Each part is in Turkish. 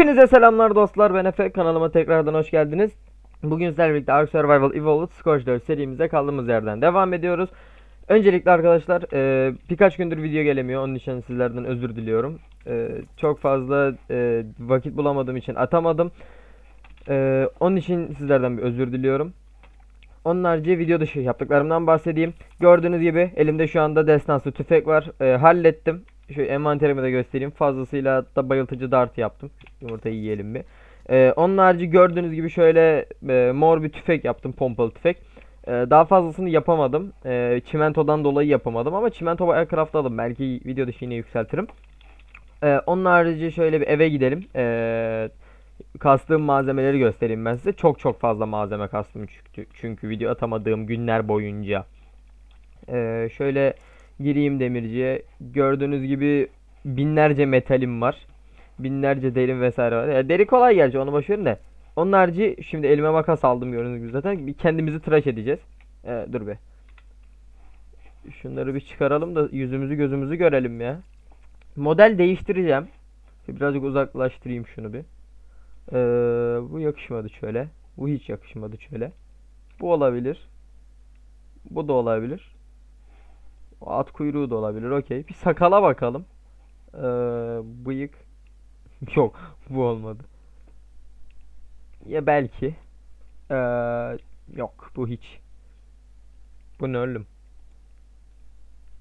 Hepinize selamlar dostlar. Ben Efe. Kanalıma tekrardan hoş geldiniz. Bugün sizlerle birlikte Ark Survival Evolved Scorch 4 serimize kaldığımız yerden devam ediyoruz. Öncelikle arkadaşlar e, birkaç gündür video gelemiyor. Onun için sizlerden özür diliyorum. E, çok fazla e, vakit bulamadığım için atamadım. E, onun için sizlerden bir özür diliyorum. Onun harici video dışı yaptıklarımdan bahsedeyim. Gördüğünüz gibi elimde şu anda destansı tüfek var. E, hallettim. Şu envanterimi de göstereyim. Fazlasıyla da bayıltıcı dart yaptım. Yumurtayı yiyelim bir. E, onun harici gördüğünüz gibi şöyle e, mor bir tüfek yaptım. Pompalı tüfek. E, daha fazlasını yapamadım. E, çimentodan dolayı yapamadım ama çimento bayağı craftladım. Belki video dışı yine yükseltirim. E, onun harici şöyle bir eve gidelim. E, kastığım malzemeleri göstereyim ben size. Çok çok fazla malzeme kastım çünkü, çünkü video atamadığım günler boyunca. Ee, şöyle gireyim demirciye. Gördüğünüz gibi binlerce metalim var. Binlerce derim vesaire var. Ya deri kolay gerçi onu boş verin de. Onun harici şimdi elime makas aldım gördüğünüz gibi zaten. Bir kendimizi tıraş edeceğiz. Ee, dur be. Şunları bir çıkaralım da yüzümüzü gözümüzü görelim ya. Model değiştireceğim. Birazcık uzaklaştırayım şunu bir. Ee, bu yakışmadı şöyle. Bu hiç yakışmadı şöyle. Bu olabilir. Bu da olabilir. At kuyruğu da olabilir. Okey. Bir sakala bakalım. Ee, bıyık. Yok. Bu olmadı. Ya belki. Ee, yok. Bu hiç. Bu ne oğlum?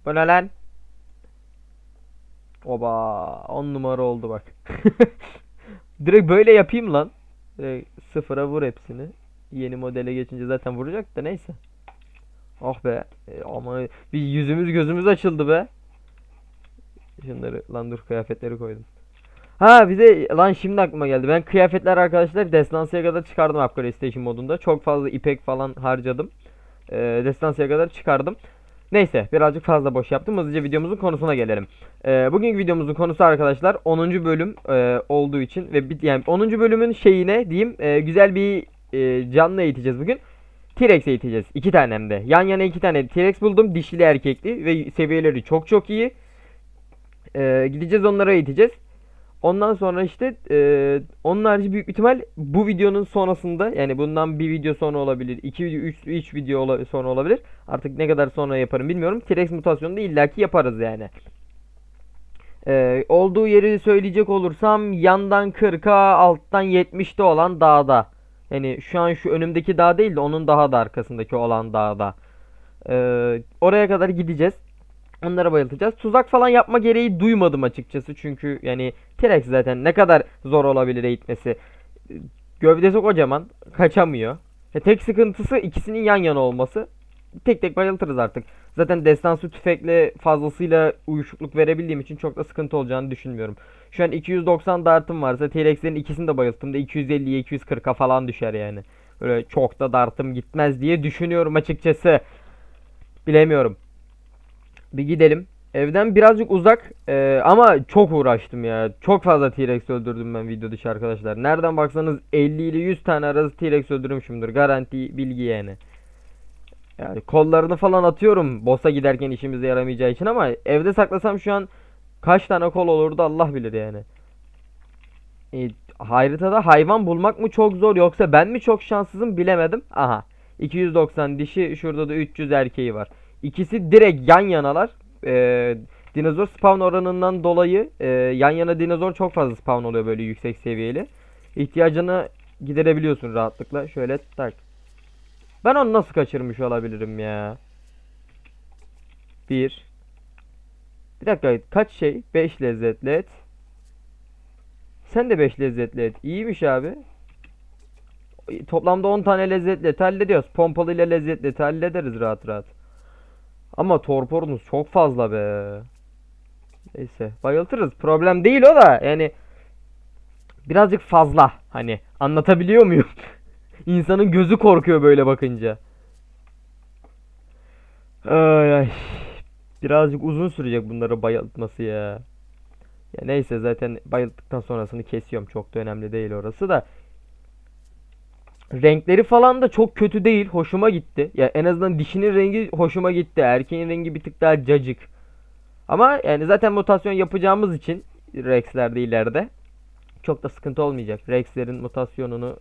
Bu ne lan? Oba. 10 numara oldu bak. Direkt böyle yapayım lan. Direkt sıfıra vur hepsini. Yeni modele geçince zaten vuracak da neyse. Oh be. E, ama bir yüzümüz gözümüz açıldı be. Şunları lan dur kıyafetleri koydum. Ha bir de lan şimdi aklıma geldi. Ben kıyafetler arkadaşlar Destansı'ya kadar çıkardım Upgrade Station modunda. Çok fazla ipek falan harcadım. E, Destansı'ya kadar çıkardım. Neyse birazcık fazla boş yaptım. Hızlıca videomuzun konusuna gelelim. Ee, bugünkü videomuzun konusu arkadaşlar 10. bölüm e, olduğu için ve bit yani 10. bölümün şeyine diyeyim e, güzel bir e, canlı eğiteceğiz bugün. T-Rex eğiteceğiz. iki tane hem de. Yan yana iki tane T-Rex buldum. Dişili erkekli ve seviyeleri çok çok iyi. Ee, gideceğiz onlara eğiteceğiz. Ondan sonra işte e, onun harici büyük ihtimal bu videonun sonrasında yani bundan bir video sonra olabilir. iki video, üç, üç video ola- sonra olabilir. Artık ne kadar sonra yaparım bilmiyorum. T-Rex mutasyonunu da illaki yaparız yani. Ee, olduğu yeri söyleyecek olursam yandan 40'a alttan 70'te olan dağda. Yani şu an şu önümdeki dağ değil de onun daha da arkasındaki olan dağda. Ee, oraya kadar gideceğiz. Onlara bayıltacağız. Tuzak falan yapma gereği duymadım açıkçası. Çünkü yani T-Rex zaten ne kadar zor olabilir eğitmesi. Gövdesi kocaman. Kaçamıyor. E, tek sıkıntısı ikisinin yan yana olması. Tek tek bayıltırız artık. Zaten destansı tüfekle fazlasıyla uyuşukluk verebildiğim için çok da sıkıntı olacağını düşünmüyorum. Şu an 290 dartım varsa T-Rex'lerin ikisini de bayılttım da 250'ye 240'a falan düşer yani. Böyle çok da dartım gitmez diye düşünüyorum açıkçası. Bilemiyorum. Bir gidelim. Evden birazcık uzak ee, ama çok uğraştım ya. Çok fazla T-Rex öldürdüm ben video dışı arkadaşlar. Nereden baksanız 50 ile 100 tane arası T-Rex öldürmüşümdür. Garanti bilgi yani. Yani kollarını falan atıyorum boss'a giderken işimize yaramayacağı için ama evde saklasam şu an kaç tane kol olurdu Allah bilir yani. E, haritada hayvan bulmak mı çok zor yoksa ben mi çok şanssızım bilemedim. Aha 290 dişi şurada da 300 erkeği var. İkisi direkt yan yanalar. E, dinozor spawn oranından dolayı e, yan yana dinozor çok fazla spawn oluyor böyle yüksek seviyeli. İhtiyacını giderebiliyorsun rahatlıkla. Şöyle tak. Ben onu nasıl kaçırmış olabilirim ya? Bir. Bir dakika kaç şey? 5 lezzetli et. Sen de 5 lezzetli et. İyiymiş abi. Toplamda 10 tane lezzetli et hallediyoruz. Pompalı ile lezzetli et hallederiz rahat rahat. Ama torporunuz çok fazla be. Neyse bayıltırız. Problem değil o da yani birazcık fazla. Hani anlatabiliyor muyum? İnsanın gözü korkuyor böyle bakınca. Ay ay. Birazcık uzun sürecek bunları bayıltması ya. Ya neyse zaten bayılttıktan sonrasını kesiyorum. Çok da önemli değil orası da. Renkleri falan da çok kötü değil. Hoşuma gitti. Ya en azından dişinin rengi hoşuma gitti. Erkeğin rengi bir tık daha cacık. Ama yani zaten mutasyon yapacağımız için Rex'lerde ileride çok da sıkıntı olmayacak. Rex'lerin mutasyonunu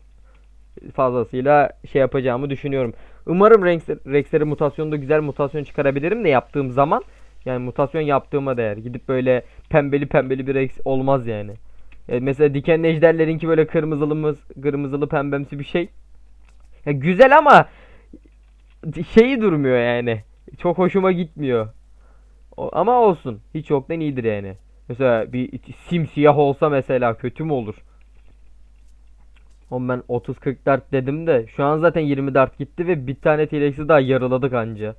fazlasıyla şey yapacağımı düşünüyorum. Umarım Rex, Rex'lerin mutasyonunda güzel mutasyon çıkarabilirim de yaptığım zaman. Yani mutasyon yaptığıma değer. Gidip böyle pembeli pembeli bir Rex olmaz yani. E, mesela dikenli ejderlerinki böyle kırmızılı kırmızılı pembemsi bir şey. Ya güzel ama şeyi durmuyor yani. Çok hoşuma gitmiyor. O- ama olsun. Hiç yoktan iyidir yani. Mesela bir simsiyah olsa mesela kötü mü olur? Oğlum ben 30-40 dart dedim de şu an zaten 20 dart gitti ve bir tane T-Rex'i daha yarıladık anca.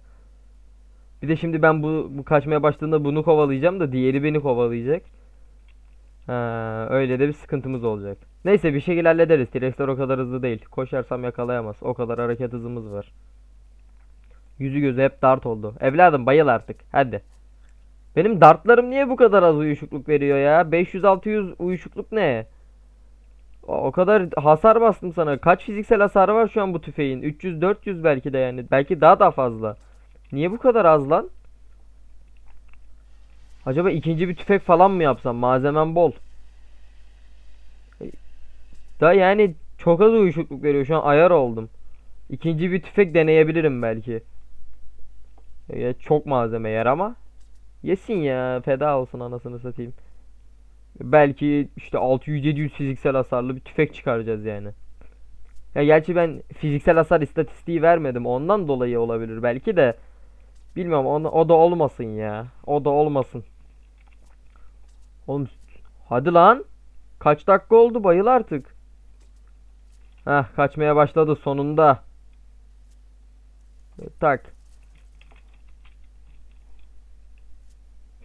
Bir de şimdi ben bu, bu kaçmaya başladığında bunu kovalayacağım da diğeri beni kovalayacak. Ha, öyle de bir sıkıntımız olacak. Neyse bir şekilde hallederiz. T-Rex'ler o kadar hızlı değil. Koşarsam yakalayamaz. O kadar hareket hızımız var. Yüzü gözü hep dart oldu. Evladım bayıl artık. Hadi. Benim dartlarım niye bu kadar az uyuşukluk veriyor ya? 500-600 uyuşukluk ne? O kadar hasar bastım sana. Kaç fiziksel hasarı var şu an bu tüfeğin? 300-400 belki de yani. Belki daha da fazla. Niye bu kadar az lan? Acaba ikinci bir tüfek falan mı yapsam? Malzemem bol. Da yani çok az uyuşukluk veriyor. Şu an ayar oldum. İkinci bir tüfek deneyebilirim belki. Ya çok malzeme yer ama. Yesin ya. Feda olsun anasını satayım. Belki işte 600-700 fiziksel hasarlı bir tüfek çıkaracağız yani. Ya gerçi ben fiziksel hasar istatistiği vermedim. Ondan dolayı olabilir belki de. Bilmiyorum o, o da olmasın ya. O da olmasın. Oğlum hadi lan. Kaç dakika oldu bayıl artık. Heh kaçmaya başladı sonunda. Evet, Tak.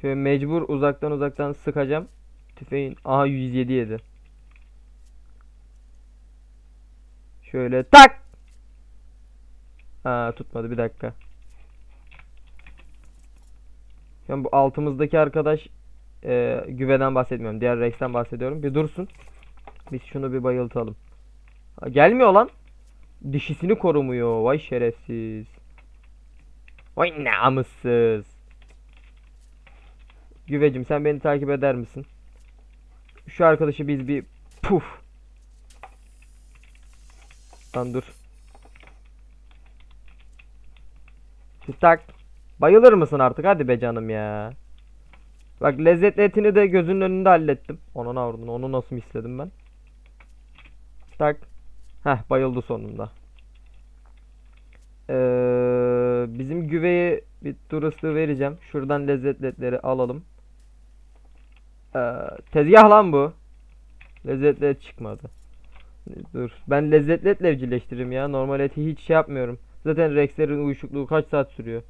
Şöyle mecbur uzaktan uzaktan sıkacağım. Tüfeğin aha 107 yedi. Şöyle tak. Ha tutmadı bir dakika. An bu altımızdaki arkadaş e, güveden bahsetmiyorum. Diğer Rex'ten bahsediyorum. Bir dursun. Biz şunu bir bayıltalım. Ha, gelmiyor lan. Dişisini korumuyor. Vay şerefsiz. Vay namussuz. Güvecim sen beni takip eder misin? Şu arkadaşı biz bir puf. Lan dur. Tak. Bayılır mısın artık? Hadi be canım ya. Bak lezzetli etini de gözünün önünde hallettim. Ona ne vurdun? Onu nasıl misledim ben? Tak. Heh bayıldı sonunda. Ee, bizim güveye bir tur vereceğim. Şuradan lezzetli etleri alalım. Ee, tezgah lan bu. Lezzetli et çıkmadı. Dur. Ben lezzetli etle evcilleştiririm ya. Normal eti hiç şey yapmıyorum. Zaten Rex'lerin uyuşukluğu kaç saat sürüyor.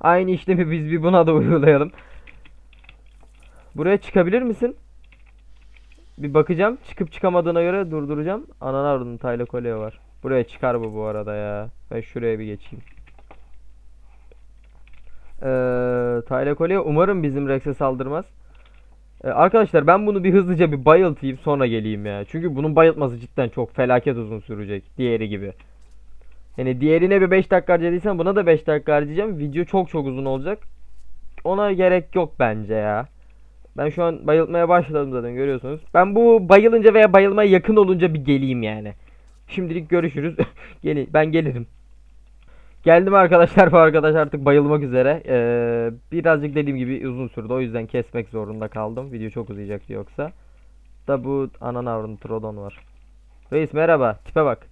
Aynı işlemi biz bir buna da uygulayalım. Buraya çıkabilir misin? Bir bakacağım. Çıkıp çıkamadığına göre durduracağım. Ananı avradın Tayla Kolye var. Buraya çıkar bu bu arada ya. Ben şuraya bir geçeyim. Ee, Tayla Kolye umarım bizim Rex'e saldırmaz. Ee, arkadaşlar ben bunu bir hızlıca bir bayıltayım sonra geleyim ya. Çünkü bunun bayıltması cidden çok felaket uzun sürecek. Diğeri gibi. Yani diğerine bir 5 dakika harcadıysam buna da 5 dakika harcayacağım. Video çok çok uzun olacak. Ona gerek yok bence ya. Ben şu an bayıltmaya başladım zaten görüyorsunuz. Ben bu bayılınca veya bayılmaya yakın olunca bir geleyim yani. Şimdilik görüşürüz. Gelin, ben gelirim. Geldim arkadaşlar bu arkadaş artık bayılmak üzere. Ee, birazcık dediğim gibi uzun sürdü o yüzden kesmek zorunda kaldım. Video çok uzayacaktı yoksa. Da bu anan avradın Trodon var. Reis merhaba tipe bak.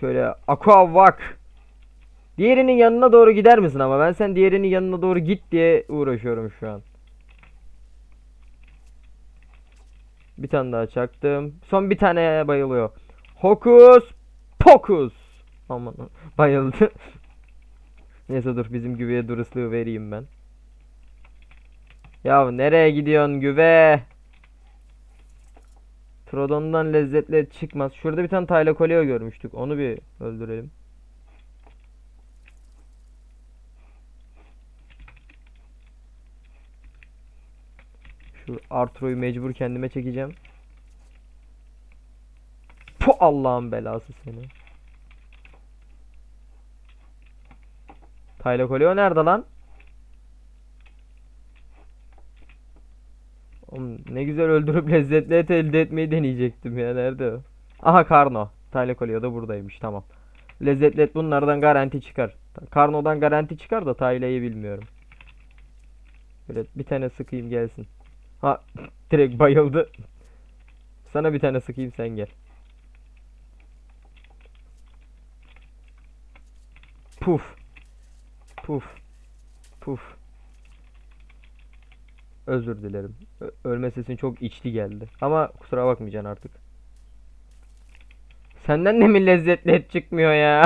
Şöyle aqua vak. Diğerinin yanına doğru gider misin ama ben sen diğerinin yanına doğru git diye uğraşıyorum şu an. Bir tane daha çaktım. Son bir tane bayılıyor. Hokus pokus. Aman bayıldı. Neyse dur bizim güveye durusluğu vereyim ben. Ya nereye gidiyorsun güve? Trodon'dan lezzetli et çıkmaz. Şurada bir tane Tayla görmüştük. Onu bir öldürelim. Şu Arthur'u mecbur kendime çekeceğim. Pu Allah'ın belası seni. Tayla Koleo nerede lan? Ne güzel öldürüp lezzetli et elde etmeyi deneyecektim ya. Nerede o? Aha Karno. Tayla Kolyo da buradaymış. Tamam. Lezzetli et bunlardan garanti çıkar. Karno'dan garanti çıkar da Tayla'yı bilmiyorum. Böyle bir tane sıkayım gelsin. Ha direkt bayıldı. Sana bir tane sıkayım sen gel. Puf. Puf. Puf. Özür dilerim. Ö- ölme sesin çok içli geldi. Ama kusura bakmayacaksın artık. Senden de mi lezzetli et çıkmıyor ya?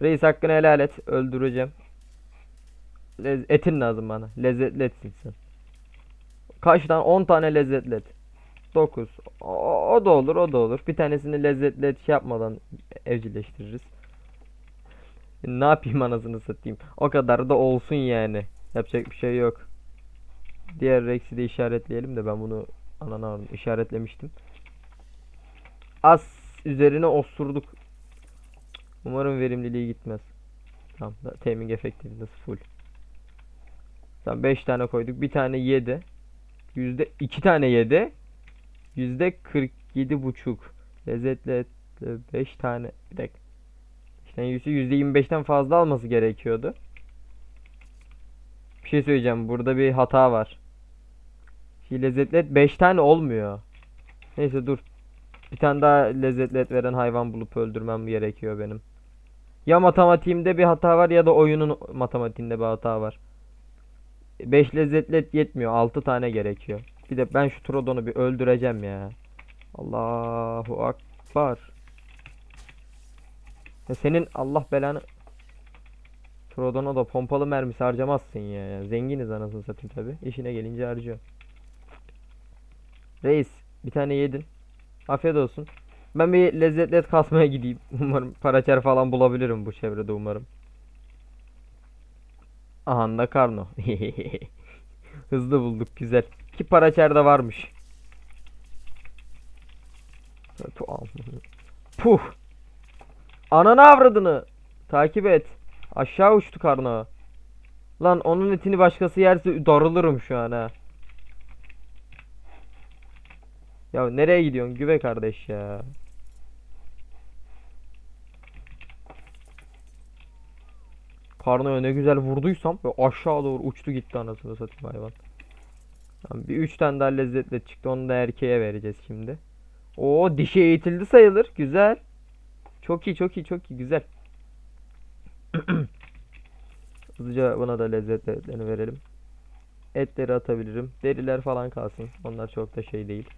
Reis hakkını helal et. Öldüreceğim. Lez- etin lazım bana. Lezzetli etsin sen. Kaç tane? 10 tane lezzetli et. 9. O, o da olur, o da olur. Bir tanesini lezzetli et yapmadan evcilleştiririz. Ne yapayım anasını satayım. O kadar da olsun yani. Yapacak bir şey yok. Diğer Rex'i de işaretleyelim de ben bunu anana aldım. işaretlemiştim. Az üzerine osurduk. Umarım verimliliği gitmez. Tamam. da- Timing efektivitesi full. Tamam 5 tane koyduk. Bir tane yedi. Yüzde 2 tane yedi. Yüzde 47 buçuk. Lezzetli 5 tane. Bir dakika. İşte yüzde 25'ten fazla alması gerekiyordu. Bir şey söyleyeceğim. Burada bir hata var. Şey lezzetli et 5 tane olmuyor. Neyse dur. Bir tane daha lezzetli et veren hayvan bulup öldürmem gerekiyor benim. Ya matematiğimde bir hata var ya da oyunun matematiğinde bir hata var. 5 lezzetli et yetmiyor. 6 tane gerekiyor. Bir de ben şu Trodon'u bir öldüreceğim ya. Allahu Akbar. Ya senin Allah belanı Trodon'a da pompalı mermisi harcamazsın ya. Zenginiz anasını satayım tabi. İşine gelince harcıyor. Reis bir tane yedin. Afiyet olsun. Ben bir lezzetli et kasmaya gideyim. Umarım paraçer falan bulabilirim bu çevrede umarım. Aha da karno. Hızlı bulduk güzel. Ki paraçer de varmış. Puh. Ananı avradını. Takip et. Aşağı uçtu karno. Lan onun etini başkası yerse darılırım şu an ha. Ya nereye gidiyorsun güve kardeş ya? Karnoya ne güzel vurduysam ve aşağı doğru uçtu gitti anasını satayım hayvan. Tamam, bir üç tane daha lezzetli çıktı onu da erkeğe vereceğiz şimdi. Oo dişi eğitildi sayılır güzel. Çok iyi çok iyi çok iyi güzel. Hızlıca buna da lezzetli etlerini verelim. Etleri atabilirim. Deriler falan kalsın. Onlar çok da şey değil.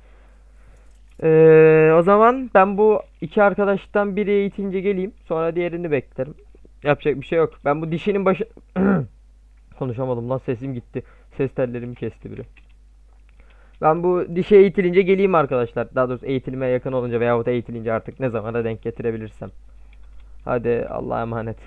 Ee, o zaman ben bu iki arkadaştan biri eğitince geleyim. Sonra diğerini beklerim. Yapacak bir şey yok. Ben bu dişinin başı... Konuşamadım lan sesim gitti. Ses tellerimi kesti biri. Ben bu dişe eğitilince geleyim arkadaşlar. Daha doğrusu eğitilmeye yakın olunca veyahut eğitilince artık ne zamana denk getirebilirsem. Hadi Allah'a emanet.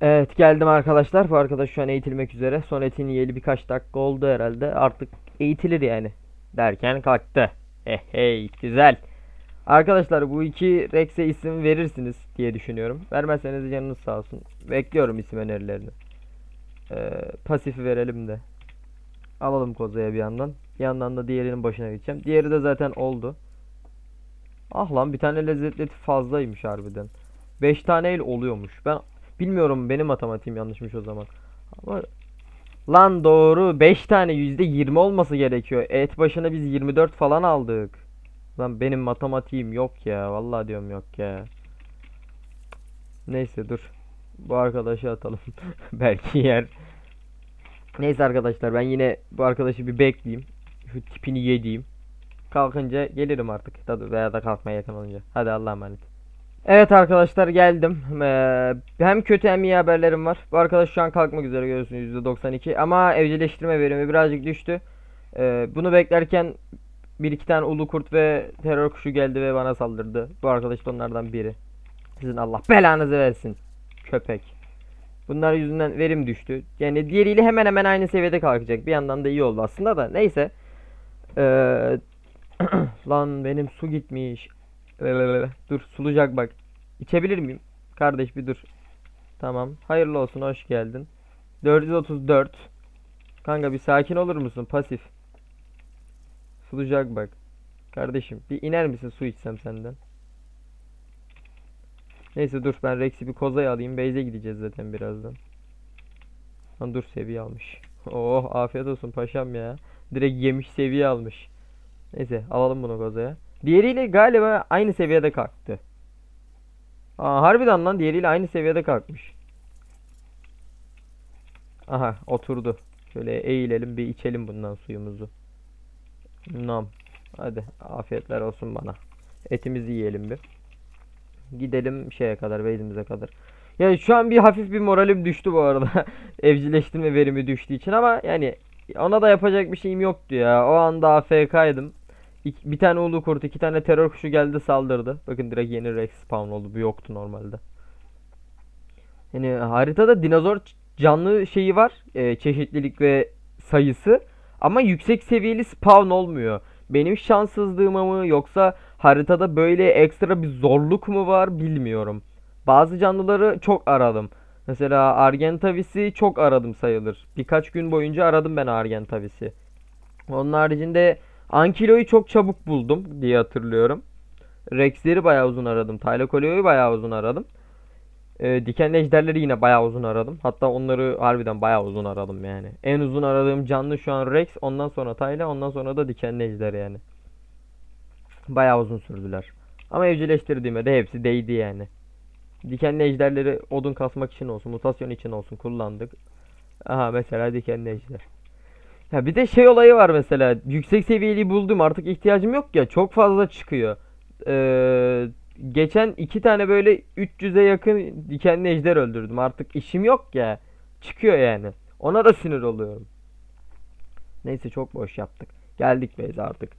Evet geldim arkadaşlar. Bu arkadaş şu an eğitilmek üzere. Son etini yiyeli birkaç dakika oldu herhalde. Artık eğitilir yani. Derken kalktı. Hey hey güzel. Arkadaşlar bu iki Rex'e isim verirsiniz diye düşünüyorum. Vermezseniz canınız sağ olsun. Bekliyorum isim önerilerini. Ee, pasifi verelim de. Alalım kozaya bir yandan. Bir yandan da diğerinin başına geçeceğim. Diğeri de zaten oldu. Ah lan bir tane lezzetli eti fazlaymış harbiden. 5 tane el oluyormuş. Ben bilmiyorum benim matematiğim yanlışmış o zaman. Ama lan doğru 5 tane %20 olması gerekiyor. Et başına biz 24 falan aldık. Lan benim matematiğim yok ya. Vallahi diyorum yok ya. Neyse dur. Bu arkadaşı atalım. Belki yer. Neyse arkadaşlar ben yine bu arkadaşı bir bekleyeyim. Şu tipini yediğim. Kalkınca gelirim artık. Tabii veya da kalkmaya yakın olunca. Hadi Allah'a emanet. Evet arkadaşlar geldim. Ee, hem kötü hem iyi haberlerim var. Bu arkadaş şu an kalkmak üzere görüyorsunuz %92 ama evcilleştirme verimi birazcık düştü. Ee, bunu beklerken bir iki tane ulu kurt ve terör kuşu geldi ve bana saldırdı. Bu arkadaş da onlardan biri. Sizin Allah belanızı versin. Köpek. Bunlar yüzünden verim düştü. Yani diğeriyle hemen hemen aynı seviyede kalkacak. Bir yandan da iyi oldu aslında da. Neyse. Ee, lan benim su gitmiş. Dur sulayacak bak. İçebilir miyim? Kardeş bir dur. Tamam. Hayırlı olsun hoş geldin. 434. Kanka bir sakin olur musun? Pasif. Sulayacak bak. Kardeşim bir iner misin su içsem senden? Neyse dur ben Rex'i bir kozaya alayım. Beyze gideceğiz zaten birazdan. Lan dur seviye almış. Oh afiyet olsun paşam ya. Direkt yemiş seviye almış. Neyse alalım bunu kozaya. Diğeriyle galiba aynı seviyede kalktı. Aa harbiden lan diğeriyle aynı seviyede kalkmış. Aha oturdu. Şöyle eğilelim bir içelim bundan suyumuzu. Nam. Hadi afiyetler olsun bana. Etimizi yiyelim bir. Gidelim şeye kadar, base'imize kadar. Yani şu an bir hafif bir moralim düştü bu arada. Evcilleştirme verimi düştüğü için ama yani ona da yapacak bir şeyim yoktu ya. O anda AFK'ydım. İk- Bir tane ulu kurt, iki tane terör kuşu geldi saldırdı. Bakın direkt yeni Rex spawn oldu. Bu yoktu normalde. Yani haritada dinozor canlı şeyi var. e, çeşitlilik ve sayısı. Ama yüksek seviyeli spawn olmuyor. Benim şanssızlığıma mı yoksa haritada böyle ekstra bir zorluk mu var bilmiyorum. Bazı canlıları çok aradım. Mesela Argentavis'i çok aradım sayılır. Birkaç gün boyunca aradım ben Argentavis'i. Onun haricinde Ankylo'yu çok çabuk buldum diye hatırlıyorum. Rex'leri bayağı uzun aradım. Thylacoleo'yu bayağı uzun aradım. Ee, dikenli ejderleri yine bayağı uzun aradım. Hatta onları harbiden bayağı uzun aradım yani. En uzun aradığım canlı şu an Rex, ondan sonra Tayla, ondan sonra da dikenli ejder yani. Bayağı uzun sürdüler. Ama evcilleştirdiğime de hepsi değdi yani. Dikenli ejderleri odun kasmak için olsun, mutasyon için olsun kullandık. Aha mesela dikenli ejder. Ya bir de şey olayı var mesela. Yüksek seviyeli buldum artık ihtiyacım yok ya. Çok fazla çıkıyor. Ee, geçen iki tane böyle 300'e yakın dikenli ejder öldürdüm. Artık işim yok ya. Çıkıyor yani. Ona da sinir oluyorum. Neyse çok boş yaptık. Geldik Beyza artık.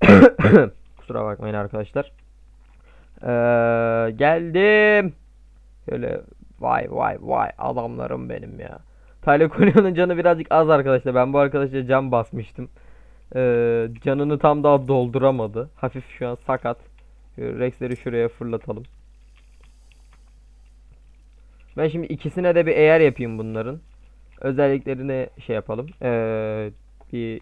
Kusura bakmayın arkadaşlar. Ee, geldim. Şöyle vay vay vay adamlarım benim ya. Tyler Coleo'nun canı birazcık az arkadaşlar. Ben bu arkadaşa can basmıştım. Ee, canını tam daha dolduramadı. Hafif şu an sakat. Rex'leri şuraya fırlatalım. Ben şimdi ikisine de bir eğer yapayım bunların. Özelliklerini şey yapalım. Ee, bir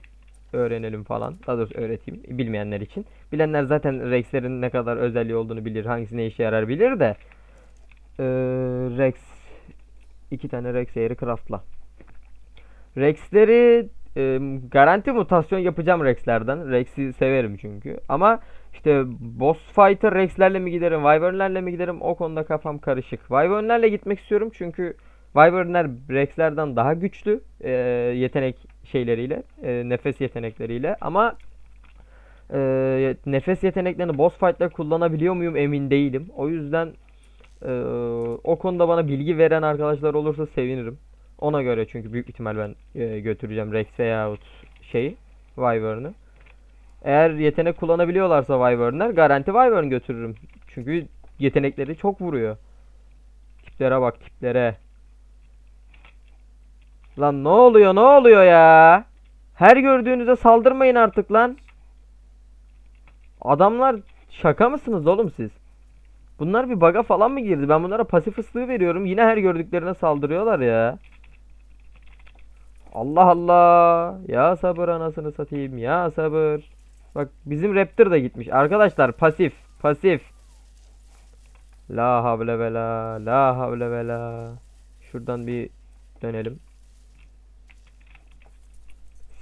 öğrenelim falan. Daha doğrusu öğreteyim bilmeyenler için. Bilenler zaten Rex'lerin ne kadar özelliği olduğunu bilir. Hangisi ne işe yarar bilir de. Ee, Rex iki tane Rex eğri craftla. Rex'leri e, garanti mutasyon yapacağım Rex'lerden. Rex'i severim çünkü. Ama işte boss fighter Rex'lerle mi giderim, Wyvern'lerle mi giderim o konuda kafam karışık. Wyvern'lerle gitmek istiyorum çünkü Wyvern'ler Rex'lerden daha güçlü e, yetenek şeyleriyle, e, nefes yetenekleriyle ama e, nefes yeteneklerini boss fight'ta kullanabiliyor muyum emin değilim. O yüzden e, o konuda bana bilgi veren arkadaşlar olursa sevinirim. Ona göre çünkü büyük ihtimal ben e, götüreceğim Rex veyahut şeyi Wyvern'ı. Eğer yetenek kullanabiliyorlarsa Wyvern'ler garanti Wyvern götürürüm. Çünkü yetenekleri çok vuruyor. Tiplere bak tiplere. Lan ne oluyor ne oluyor ya? Her gördüğünüzde saldırmayın artık lan. Adamlar şaka mısınız oğlum siz? Bunlar bir baga falan mı girdi? Ben bunlara pasif ıslığı veriyorum. Yine her gördüklerine saldırıyorlar ya. Allah Allah. Ya sabır anasını satayım. Ya sabır. Bak bizim Raptor da gitmiş. Arkadaşlar pasif. Pasif. La havle ve la. Havle ve la. Şuradan bir dönelim.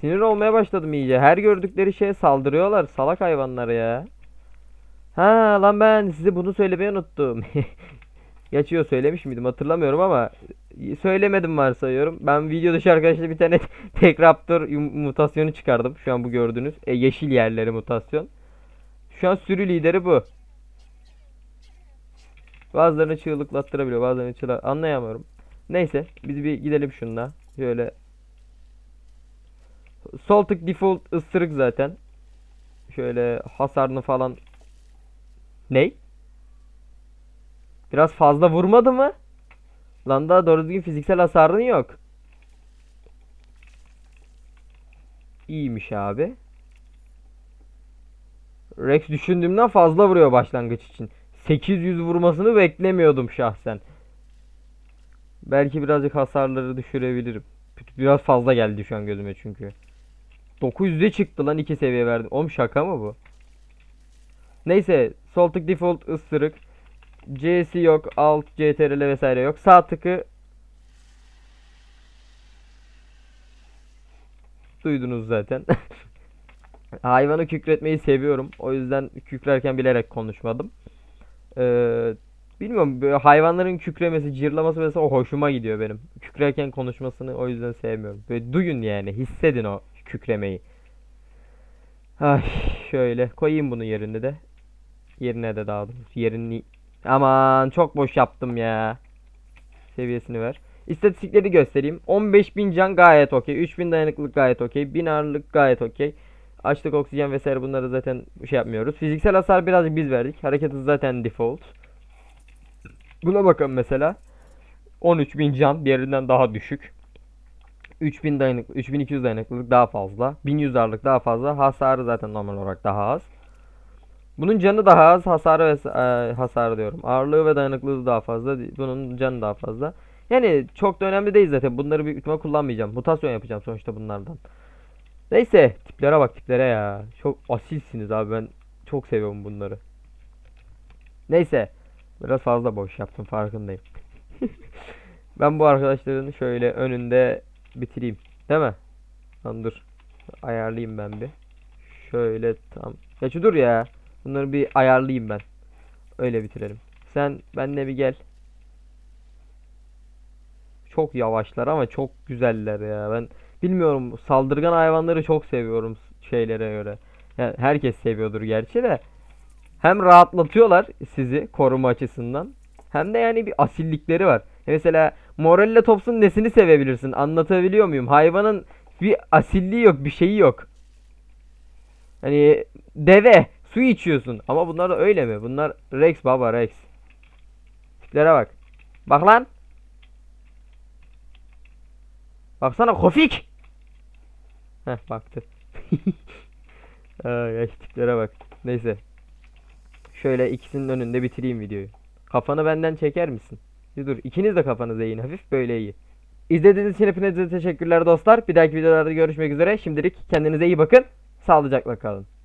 Sinir olmaya başladım iyice. Her gördükleri şeye saldırıyorlar. Salak hayvanlar ya. Ha lan ben size bunu söylemeyi unuttum. Geçiyor söylemiş miydim hatırlamıyorum ama söylemedim varsayıyorum. Ben video dışı arkadaşlar bir tane tek raptor mutasyonu çıkardım. Şu an bu gördüğünüz e, yeşil yerleri mutasyon. Şu an sürü lideri bu. Bazılarını çığlıklattırabiliyor, bazılarını çığlık anlayamıyorum. Neyse biz bir gidelim şununla. Şöyle Sol tık default ısırık zaten. Şöyle hasarını falan Ney? Biraz fazla vurmadı mı? Lan daha doğru düzgün fiziksel hasarın yok. İyiymiş abi. Rex düşündüğümden fazla vuruyor başlangıç için. 800 vurmasını beklemiyordum şahsen. Belki birazcık hasarları düşürebilirim. Biraz fazla geldi şu an gözüme çünkü. 900'e çıktı lan 2 seviye verdim. Oğlum şaka mı bu? Neyse sol tık default ısırık. C'si yok. Alt CTRL vesaire yok. Sağ tıkı duydunuz zaten. Hayvanı kükretmeyi seviyorum. O yüzden kükrerken bilerek konuşmadım. Ee, bilmiyorum hayvanların kükremesi, cırlaması mesela o hoşuma gidiyor benim. Kükrerken konuşmasını o yüzden sevmiyorum. Böyle duyun yani, hissedin o kükremeyi. Ay şöyle koyayım bunu yerine de. Yerine de daha. Yerini Aman çok boş yaptım ya. Seviyesini ver. İstatistikleri göstereyim. 15.000 can gayet okey. 3000 dayanıklılık gayet okey. 1000 ağırlık gayet okey. Açlık, oksijen vesaire bunları zaten şey yapmıyoruz. Fiziksel hasar birazcık biz verdik. Hareket hızı zaten default. Buna bakın mesela. 13.000 can diğerinden daha düşük. 3000 dayanıklı, 3200 dayanıklılık daha fazla. 1100 ağırlık daha fazla. Hasarı zaten normal olarak daha az. Bunun canı daha az, hasarı ve e, hasarı diyorum. Ağırlığı ve dayanıklılığı daha fazla. Bunun canı daha fazla. Yani çok da önemli değil zaten. Bunları büyük ihtimal kullanmayacağım. Mutasyon yapacağım sonuçta bunlardan. Neyse, tiplere bak tiplere ya. Çok asilsiniz abi ben çok seviyorum bunları. Neyse, biraz fazla boş yaptım farkındayım. ben bu arkadaşların şöyle önünde bitireyim. Değil mi? Lan dur. Ayarlayayım ben bir. Şöyle tam. Ya şu dur ya. Bunları bir ayarlayayım ben. Öyle bitirelim. Sen benimle bir gel. Çok yavaşlar ama çok güzeller ya. Ben bilmiyorum saldırgan hayvanları çok seviyorum şeylere göre. Yani herkes seviyordur gerçi de. Hem rahatlatıyorlar sizi koruma açısından. Hem de yani bir asillikleri var. Mesela Morella Tops'un nesini sevebilirsin? Anlatabiliyor muyum? Hayvanın bir asilliği yok, bir şeyi yok. Hani deve, su içiyorsun. Ama bunlar da öyle mi? Bunlar Rex baba Rex. Tiplere bak. Bak lan. Baksana Kofik. Heh baktı. Ay, tiplere bak. Neyse. Şöyle ikisinin önünde bitireyim videoyu. Kafanı benden çeker misin? Dur. İkiniz de kafanızı eğin hafif böyle iyi. İzlediğiniz için hepinize teşekkürler dostlar. Bir dahaki videolarda görüşmek üzere. Şimdilik kendinize iyi bakın. Sağlıcakla kalın.